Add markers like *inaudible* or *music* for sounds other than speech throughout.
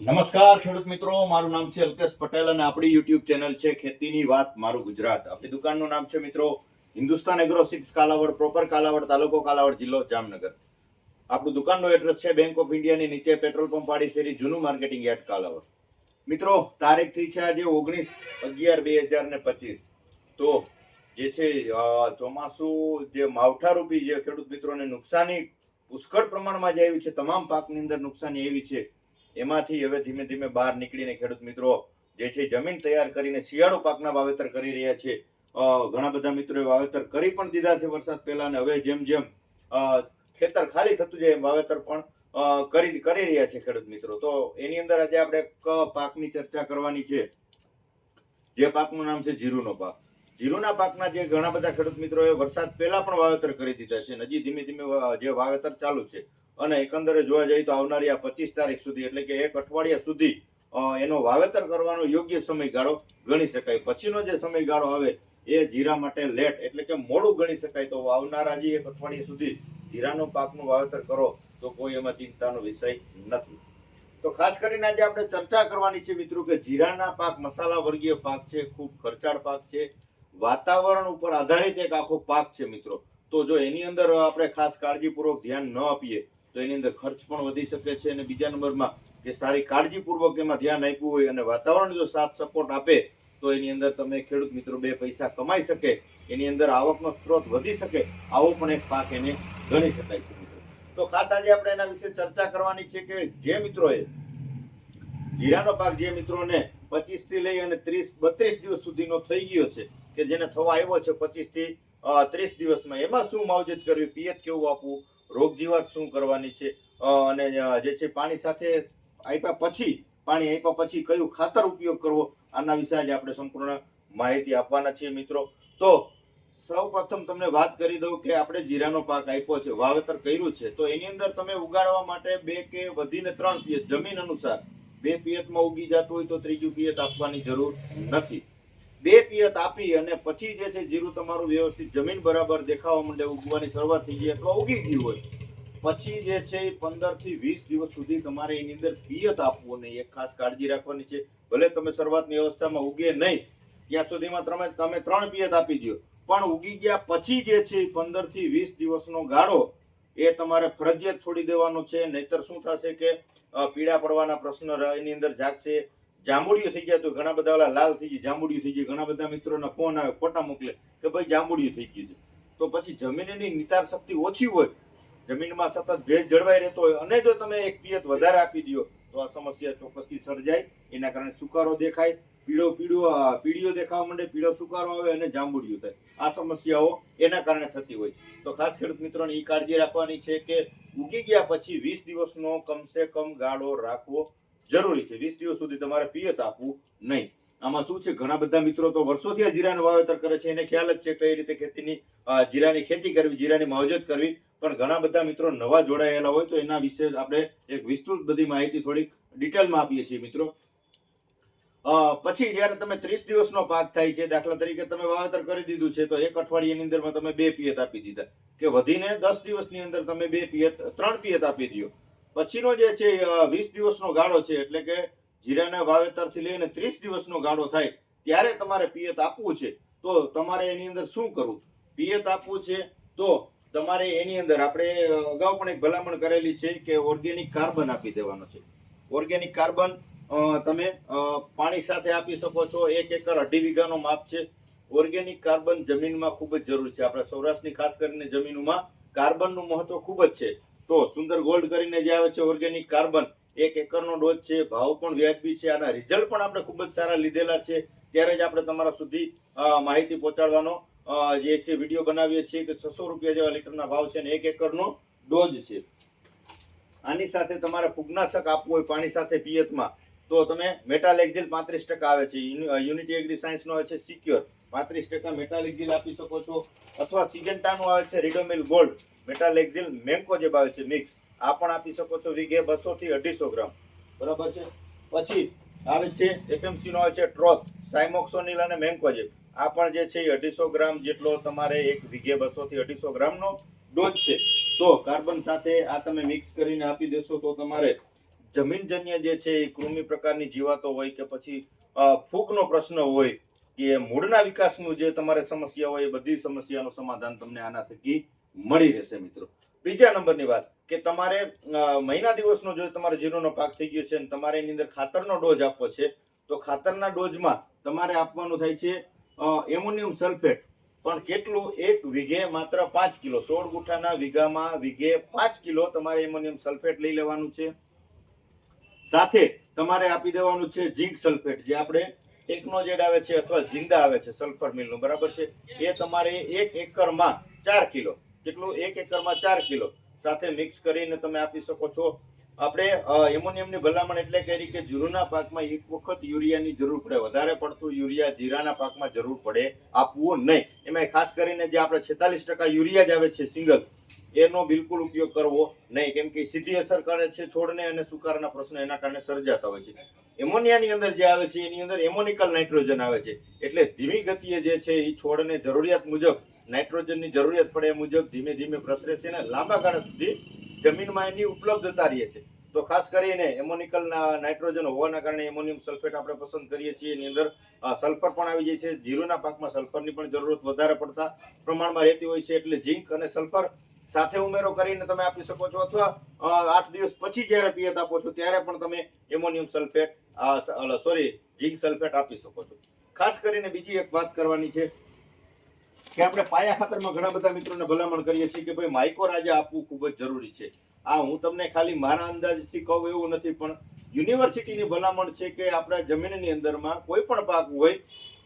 નમસ્કાર ખેડૂત મિત્રો, મારું નામ છે અલ્કેશ પટેલ અને આપણી યુટ્યુબ ચેનલ છે ખેતીની વાત, મારું ગુજરાત. આપણી દુકાનનું નામ છે મિત્રો, Hindustan Agro six Kalavad proper Kalavad, તાલુકો કાલાવડ, જિલ્લો જામનગર. આપણું દુકાનનું એડ્રેસ છે બેંક ઓફ ઇન્ડિયાની નીચે પેટ્રોલ પંપ વાળી શેરી, જૂનું માર્કેટિંગ યાર્ડ કાલાવડ. મિત્રો, તારીખ થઈ છે આજે ઓગણીસ અગિયાર બે હજાર ને પચીસ. તો જે છે ચોમાસું જે માવઠારૂપી જે ખેડૂત મિત્રોને નુકસાની, પુષ્કળ પ્રમાણમાં જે આવી છે, તમામ પાકની અંદર નુકસાની એવી છે એમાંથી હવે ધીમે ધીમે બહાર નીકળીને ખેડૂત મિત્રો જે છે જમીન તૈયાર કરીને શિયાળુ પાકના વાવેતર કરી રહ્યા છે. ઘણા બધા મિત્રોએ વાવેતર કરી પણ દીધા છે વરસાદ પહેલા અને હવે જેમ જેમ ખેતર ખાલી થતું જાય એમ વાવેતર પણ કરી કરી રહ્યા છે ખેડૂત મિત્રો. તો એની અંદર આજે આપણે એક પાકની ચર્ચા કરવાની છે. જે પાકનું નામ છે જીરુનો પાક. જીરુના પાકના જે ઘણા બધા ખેડૂત મિત્રોએ વરસાદ પહેલા પણ વાવેતર કરી દીધા છે હજી ધીમે ધીમે જે વાવેતર ચાલુ છે અને એકંદરે જોવા જઈએ તો આવનારી આ પચીસ તારીખ સુધી, એટલે કે એક અઠવાડિયા સુધી એનો વાવેતર કરવાનો યોગ્ય સમયગાળો ગણી શકાય. પછીનો જે સમયગાળો આવે એ જીરા માટે લેટ, એટલે કે મોડું ગણી શકાય. તો આવનારા જે એક અઠવાડિયા સુધી જીરાનો પાકનું વાવેતર કરો, તો કોઈ એમાં ચિંતાનો વિષય નથી. તો ખાસ કરીને આજે આપણે ચર્ચા કરવાની છે મિત્રો કે જીરાના પાક, મસાલા વર્ગીય પાક છે, ખૂબ ખર્ચાળ પાક છે. વાતાવરણ ઉપર આધારિત એક આખો પાક છે મિત્રો. તો જો એની અંદર આપણે ખાસ કાળજીપૂર્વક ધ્યાન ન આપીએ તો એની અંદર ખર્ચ પણ વધી શકે છે અને બીજા નંબરમાં કે સારી કાળજીપૂર્વક એમાં ધ્યાન આપ્યું હોય અને વાતાવરણ જો સાથ સપોર્ટ આપે, તો એની અંદર તમે ખેડૂત મિત્રો બે પૈસા કમાઈ શકે, એની અંદર આવકનો સ્ત્રોત વધી શકે, આવો પણ એક પાક એને ગણી શકાય છે મિત્રો. તો ખાસ આજે આપણે એના વિશે ચર્ચા કરવાની છે કે જે મિત્રોએ જીરાનો પાક જે મિત્રોને પચીસથી લઈ અને ત્રીસ, બત્રીસ દિવસ સુધીનો થઈ ગયો છે, કે જેને થવા આવ્યો છે પચીસથી ત્રીસ દિવસમાં, એમાં શું માવજત કરવી, પિયત કેવું આપવું? રોગ જીવાત શું કરવાની છે? અને જે છે પાણી સાથે આપ્યા પછી, પાણી આપ્યા પછી કયું ખાતર ઉપયોગ કરવો? આના વિશે આજે આપણે સંપૂર્ણ માહિતી આપવાના છીએ મિત્રો. તો સૌ પ્રથમ તમને વાત કરી દઉં કે આપણે જીરાનો પાક આપ્યો છે, વાવેતર કર્યું છે. તો એની અંદર તમે ઉગાડવા માટે બે કે વધીને ત્રણ પિયત, જમીન અનુસાર બે પિયતમાં ઉગી જતું હોય તો ત્રીજું પિયત આપવાની જરૂર નથી. બે પિયત આપી અને પછી જે છે જીરું તમારું વ્યવસ્થિત જમીન બરાબર દેખાવા માંડે, ઉગવાની શરૂઆત થઈ જાય અથવા ઉગી ગયું હોય, પછી જે છે એ પંદરથી વીસ દિવસ સુધી તમારે એની અંદર પિયત આપવું નહીં એક ખાસ કાળજી રાખવાની છે. ભલે તમે શરૂઆતની અવસ્થામાં ઉગે નહીં, ત્યાં સુધીમાં તમે તમે ત્રણ પિયત આપી દો પણ ઉગી ગયા પછી જે છે પંદરથી વીસ દિવસનો ગાળો એ તમારે ફરજિયાત છોડી દેવાનો છે. નહીતર શું થશે કે પીડા પડવાના પ્રશ્ન એની અંદર જાગશે જાંબુડિયું થઈ ગયા તો ઘણા બધા ઓલા લાલ થઈ જાય જાંબુડિયું થઈ જાય ઘણા બધા મિત્રોના ફોન આવે ફોટા મોકલે કે ભાઈ જાંબુડિયું થઈ ગયું છે. તો પછી જમીનની નિતાર શક્તિ ઓછી હોય, જમીનમાં સતત ભેજ જળવાઈ રહેતો હોય, અને જો તમે એક પિયત વધારે આપી દો, તો આ સમસ્યા ચોક્કસથી સર્જાય. એના કારણે સુકારો દેખાય, પીળો પીળો પીળીઓ દેખાવા માંડે, પીળો સુકારો આવે અને જાંબુડિયું થાય. આ સમસ્યાઓ એના કારણે થતી હોય છે. તો ખાસ ખેડૂત મિત્રોને એ કાળજી રાખવાની છે કે ઉગી ગયા પછી વીસ દિવસનો કમસે કમ ગાળો રાખવો જરૂરી છે. વીસ દિવસ સુધી તમારે પિયત આપવું નહીં. આમાં શું છે? ઘણા બધા મિત્રો તો વર્ષોથી આ જીરાનું વાવેતર કરે છે. એને ખ્યાલ જ છે કઈ રીતે ખેતીની જીરાની ખેતી કરવી, જીરાની માવજત કરવી. પણ ઘણા બધા મિત્રો નવા જોડાયેલા હોય તો એના વિશે આપણે એક વિસ્તૃત બધી માહિતી થોડીક ડિટેલમાં આપીએ છીએ મિત્રો. પછી જ્યારે તમે ત્રીસ દિવસનો પાક થાય છે, દાખલા તરીકે તમે વાવેતર કરી દીધું છે, તો એક અઠવાડિયાની અંદરમાં તમે બે પિયત આપી દીધા. કે વધીને દસ દિવસની અંદર તમે બે પિયત, ત્રણ પિયત આપી દો પછીનો જે છે વીસ દિવસનો ગાળો છે, એટલે કે જીરાના વાવેતરથી લઈને ત્રીસ દિવસનો ગાળો થાય, ત્યારે તમારે પિયત આપવું છે. તો તમારે એની અંદર શું કરવું? પિયત આપવું છે, તો તમારે એની અંદર આપણે અગાઉ પણ એક ભલામણ કરેલી છે કે ઓર્ગેનિક કાર્બન આપી દેવાનો છે. ઓર્ગેનિક કાર્બન તમે પાણી સાથે આપી શકો છો, એક એકર અઢી વીઘાનો માપ છે. ઓર્ગેનિક કાર્બન જમીનમાં ખૂબ જ જરૂર છે. આપણા સૌરાષ્ટ્રની ખાસ કરીને જમીનોમાં કાર્બનનું મહત્વ ખૂબ જ છે. તો સુંદર ગોલ્ડ કરીને જે આવે છે ઓર્ગેનિક કાર્બન એક એકરનો ડોઝ છે, ભાવ પણ વ્યાજબી છે, આના રિઝલ્ટ પણ આપણે ખૂબ જ સારા લીધેલા છે. ત્યારે જ આપણે તમારા સુધી માહિતી પહોંચાડવાનો જે છે વીડિયો બનાવીએ છીએ કે છસો રૂપિયા જેવા લીટરના ભાવ છે અને એક એકરનો ડોઝ છે. આની સાથે તમારે ફૂગનાશક આપવું હોય પાણી સાથે પિયતમાં, તો તમે મેટાલેક્ઝિલ પાંત્રીસ ટકા આવે છે. યુનિટી એગ્રી સાયન્સનો આવે છે સિક્યોર પાંત્રીસ ટકા મેટાલેક્ઝિલ આપી શકો છો. અથવા સિજન્ટાનું આવે છે રીડોમિલ ગોલ્ડ મેટાલેક્ઝિલ મેન્કો જે આવે છે મિક્સ આ પણ આપી શકો છો. વીઘે બસો થી અઢીસો ગ્રામ. બરાબર છે? પછી આવે છે એફએમસીનો આવે છે ટ્રોથ સાયમોક્સોનિલ અને મેન્કોજેબ આ પણ જે છે એ અઢીસો ગ્રામ જેટલો તમારે એક વીઘે બસો થી અઢીસો ગ્રામનો ડોઝ છે. તો કાર્બન સાથે આ તમે મિક્સ કરીને આપી દેશો તો તમારે જમીનજન્ય જે છે એ કૃમિ પ્રકારની જીવાતો હોય કે પછી ફૂગનો પ્રશ્ન હોય કે મૂળના વિકાસનું જે તમારે સમસ્યા હોય એ બધી સમસ્યાનું સમાધાન તમને આના થકી મળી રહેશે મિત્રો. બીજા નંબરની વાત કે તમારે મહિના દિવસનો જો તમારે જીરુનો પાક થઈ ગયો છે અને તમારે એની અંદર ખાતરનો ડોઝ આપવો છે, તો ખાતરના ડોઝમાં તમારે આપવાનું થાય છે એમોનિયમ સલ્ફેટ. પણ કેટલું? એક વીઘે માત્ર પાંચ કિલો. સોળ ગુઠાના વીઘામાં વીઘે પાંચ કિલો તમારે એમોનિયમ સલ્ફેટ લઈ લેવાનું છે. સાથે તમારે આપી દેવાનું છે ઝીંક સલ્ફેટ, જે આપણે ટેકનોજેડ આવે છે અથવા જિંદા આવે છે, સલ્ફર મિલનું. બરાબર છે? એ તમારે એક એકરમાં ચાર કિલો. કેટલું એક એકરમાં ચાર કિલો. સાથે મિક્સ કરીને તમે આપી શકો છો. આપણે એમોનિયમની ભલામણ એટલે કરી કે જીરુના પાકમાં એક વખત યુરિયાની જરૂર પડે. વધારે પડતું યુરિયા જીરાના પાકમાં જરૂર પડે. આપવું નહીં. એમાં ખાસ કરીને જે આપણે છેતાલીસ ટકા યુરિયા જ આવે છે સિંગલ, એનો બિલકુલ ઉપયોગ કરવો નહીં. કેમ કે સીધી અસર કરે છે છોડને અને સુકારના પ્રશ્નો એના કારણે સર્જાતા હોય છે. એમોનિયાની અંદર જે આવે છે, એની અંદર એમોનિકલ નાઇટ્રોજન આવે છે. એટલે ધીમી ગતિએ જે છે એ છોડને જરૂરિયાત મુજબ નાઇટ્રોજનની જરૂરિયાત પડે એ મુજબ ધીમે ધીમે પ્રસરે છે અને લાંબા ગાળા સુધી જમીનમાં એની ઉપલબ્ધતા રહે છે. તો ખાસ કરીને એમોનિકલ નાઇટ્રોજન હોવાના કારણે એમોનિયમ સલ્ફેટ આપણે પસંદ કરીએ છીએ. એની અંદર સલ્ફર પણ આવી જાય છે. જીરુના પાકમાં સલ્ફરની પણ જરૂરત વધારે પડતા પ્રમાણમાં રહેતી હોય છે. એટલે ઝીંક અને સલ્ફર સાથે ઉમેરો કરીને તમે આપી શકો છો અથવા આઠ દિવસ પછી જ્યારે પિયત આપો છો ત્યારે પણ તમે ammonium sulphate sorry, zinc sulphate આપી શકો છો. ખાસ કરીને બીજી એક વાત કરવાની છે. કે આપણે પાયા ખાતરમાં ઘણા બધા મિત્રોને ભલામણ કરીએ છીએ કે ભાઈ માઇકો રાજા આપવું ખૂબ જ જરૂરી છે. આ હું તમને ખાલી મારા અંદાજથી કહું એવું નથી, પણ યુનિવર્સિટીની ભલામણ છે કે આપણા જમીનની અંદરમાં કોઈ પણ પાક હોય,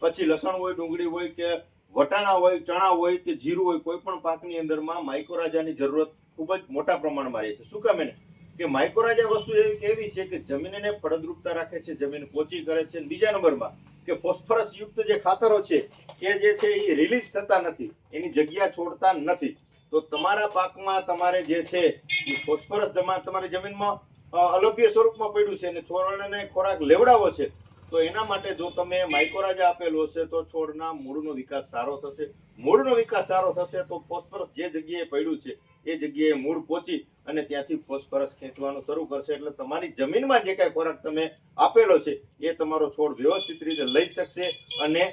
પછી લસણ હોય, ડુંગળી હોય કે વટાણા હોય, ચણા હોય કે જીરું હોય, કોઈ પણ પાકની અંદરમાં માઇકો રાજાની જરૂરત ખૂબ જ મોટા પ્રમાણમાં રહે છે. શું કામ એને? કે માઇકોરાજા વસ્તુ એવી કેવી છે કે જમીનને ફળદ્રુપતા રાખે છે, જમીન પોચી કરે છે. બીજા નંબરમાં કે ફોસ્ફરસ યુક્ત જે ખાતરો છે એ જે છે એ રિલીઝ થતા નથી, એની જગ્યા છોડતા નથી. તો તમારા પાકમાં તમારે જે છે એ ફોસ્ફરસ જમા તમારી જમીનમાં અલભ્ય સ્વરૂપમાં પડ્યું છે અને છોડને ખોરાક લેવડાવો છે, તો એના માટે જો તમે માઇકોરાજા આપેલો હશે, તો છોડના મૂળનો વિકાસ સારો થશે. મૂળનો વિકાસ સારો થશે, તો ફોસ્ફરસ જે જગ્યાએ પડ્યું છે એ જગ્યાએ મૂળ પહોંચી અને ત્યાંથી ફોસ્ફરસ ખેંચવાનું શરૂ કરશે. એટલે તમારી જમીનમાં જે કાંઈ ખોરાક તમે આપેલો છે, એ તમારો છોડ વ્યવસ્થિત રીતે લઈ શકશે અને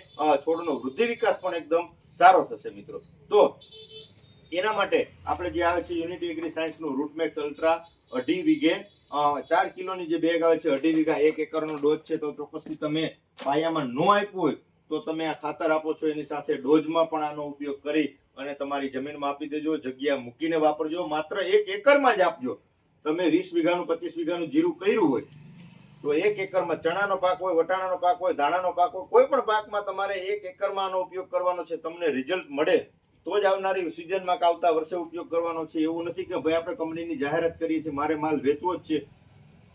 છોડનો વૃદ્ધિ વિકાસ પણ એકદમ સારો થશે મિત્રો. તો એના માટે આપણે જે આવે છે યુનિટી એગ્રી સાયન્સનું રૂટમેક્સ અલ્ટ્રા અઢી વીઘે ચાર કિલોની જે બેગ આવે છે અઢી વીઘા, એક એકરનો ડોઝ છે, તો ચોક્કસથી તમે પાયામાં ન આપ્યું હોય તો તમે આ ખાતર આપો છો. એની સાથે ડોઝમાં પણ આનો ઉપયોગ કરી અને તમારી જમીનમાં આપી દેજો, જગ્યા મૂકીને વાપરજો, માત્ર એક એકરમાં જ આપજો. તમે વીસ વીઘાનું, પચીસ વીઘાનું જીરું કર્યું હોય, તો એક એકરમાં ચણાનો પાક હોય, વટાણાનો પાક હોય દાણાનો પાક હોય, કોઈ પણ પાકમાં તમારે એક એકરમાં આનો ઉપયોગ કરવાનો છે, તમને રિઝલ્ટ મળે, તો જ આવનારી સિઝનમાં કે આવતા વર્ષે ઉપયોગ કરવાનો છે. એવું નથી કે ભાઈ આપણે કંપનીની જાહેરાત કરીએ છીએ, મારે માલ વેચવો જ છે.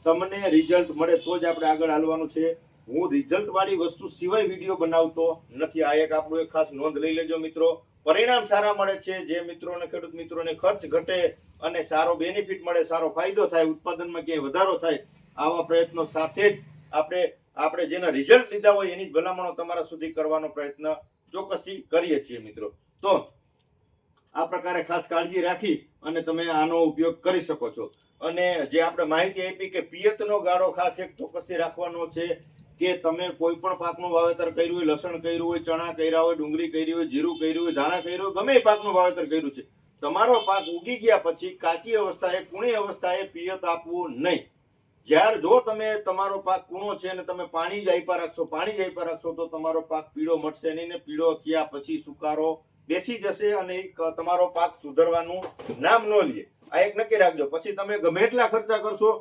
તમને રિઝલ્ટ મળે, તો જ આપણે આગળ હાલવાનું છે. હું રિઝલ્ટ વાળી વસ્તુ સિવાય વીડિયો બનાવતો નથી. આ એક આપણું એક ખાસ નોંધ લઈ લેજો મિત્રો. પરિણામ સારા મળે છે, જે મિત્રોને, ખેડૂત મિત્રોને ખર્ચ ઘટે અને સારો બેનિફિટ મળે, સારો ફાયદો થાય, ઉત્પાદનમાં ક્યાંય વધારો થાય, આવા પ્રયત્નો સાથે જ આપણે આપણે જેના રિઝલ્ટ લીધા હોય એની જ ભલામણો તમારા સુધી કરવાનો પ્રયત્ન ચોક્કસથી કરીએ છીએ મિત્રો. તો આ પ્રકારે ખાસ કાળજી રાખી અને તમે આનો ઉપયોગ કરી શકો છો. અને જે આપણે માહિતી આપી કે પિયતનો ગાળો ખાસ એક ચોક્કસથી રાખવાનો છે કે તમે કોઈ પણ પાકનું વાવેતર કર્યું હોય, લસણ કર્યું હોય, ચણા કર્યા હોય, ડુંગળી કરી હોય, જીરું કર્યું હોય, ધાણા કર્યું હોય, ગમે એ પાકનું વાવેતર કર્યું છે, તમારો પાક ઉગી ગયા પછી કાચી અવસ્થાએ, કુણી અવસ્થાએ પિયત આપવું નહીં. જ્યારે જો તમે તમારો પાક કૂણો છે અને તમે પાણી જ આપ્યા રાખશો, પાણી જ આપ્યા રાખશો, તો તમારો પાક પીળો મટશે નહીં ને પીળો થયા પછી સુકારો બેસી જશે અને તમારો પાક સુધરવાનું નામ ન લે. આ એક નક્કી રાખજો. પછી તમે ગમે એટલા ખર્ચા કરશો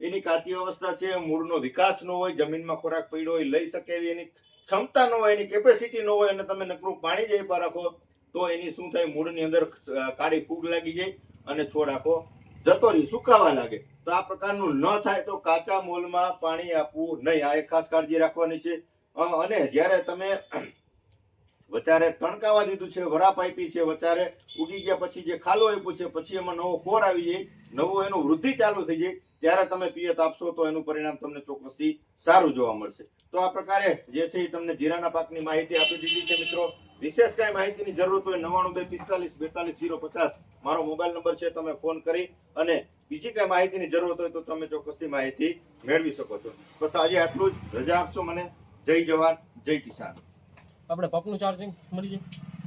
એની કાચી અવસ્થા છે, મૂળનો વિકાસ ન હોય, જમીનમાં ખોરાક પડ્યો હોય, લઈ શકે એવી એની ક્ષમતા ન હોય, એની કેપેસિટી ન હોય અને તમે નકરું પાણી જ આપ્યા રાખો, તો એની શું થાય? મૂળની અંદર કાળી ફૂગ લાગી જાય અને છોડ આખો જતો રહી, સુકાવા લાગે. તો આ પ્રકારનું ન થાય તો કાચા મોલમાં પાણી આપવું નહીં. આ એક ખાસ કાળજી રાખવાની છે. અને જ્યારે તમે *clears throat* વચારે તણકાવા દીધું છે, વરાપ આપી છે, વચારે ઉગી ગયા પછી જે ખાલો આપ્યું છે, પછી એમાં નવો કોર આવી જાય, નવું એનું વૃદ્ધિ ચાલુ થઈ જાય ત્યારે તમે પિયત આપશો તો એનું પરિણામ તમને ચોક્કસથી સારું જોવા મળશે. તો આ પ્રકારે જે છે એ તમને જીરાના પાકની માહિતી આપી દીધી છે મિત્રો. વિશેષ કાંઈ માહિતીની જરૂરત હોય નવાણું બે પિસ્તાલીસ બેતાલીસ જીરો પચાસ મારો મોબાઈલ નંબર છે, તમે ફોન કરી અને બીજી કાંઈ માહિતીની જરૂરત હોય તો તમે ચોક્કસથી માહિતી મેળવી શકો છો. બસ આજે આટલું જ. રજા આપશો મને. જય જવાન, જય કિસાન. આપણે પપનું ચાર્જિંગ મળી જાય.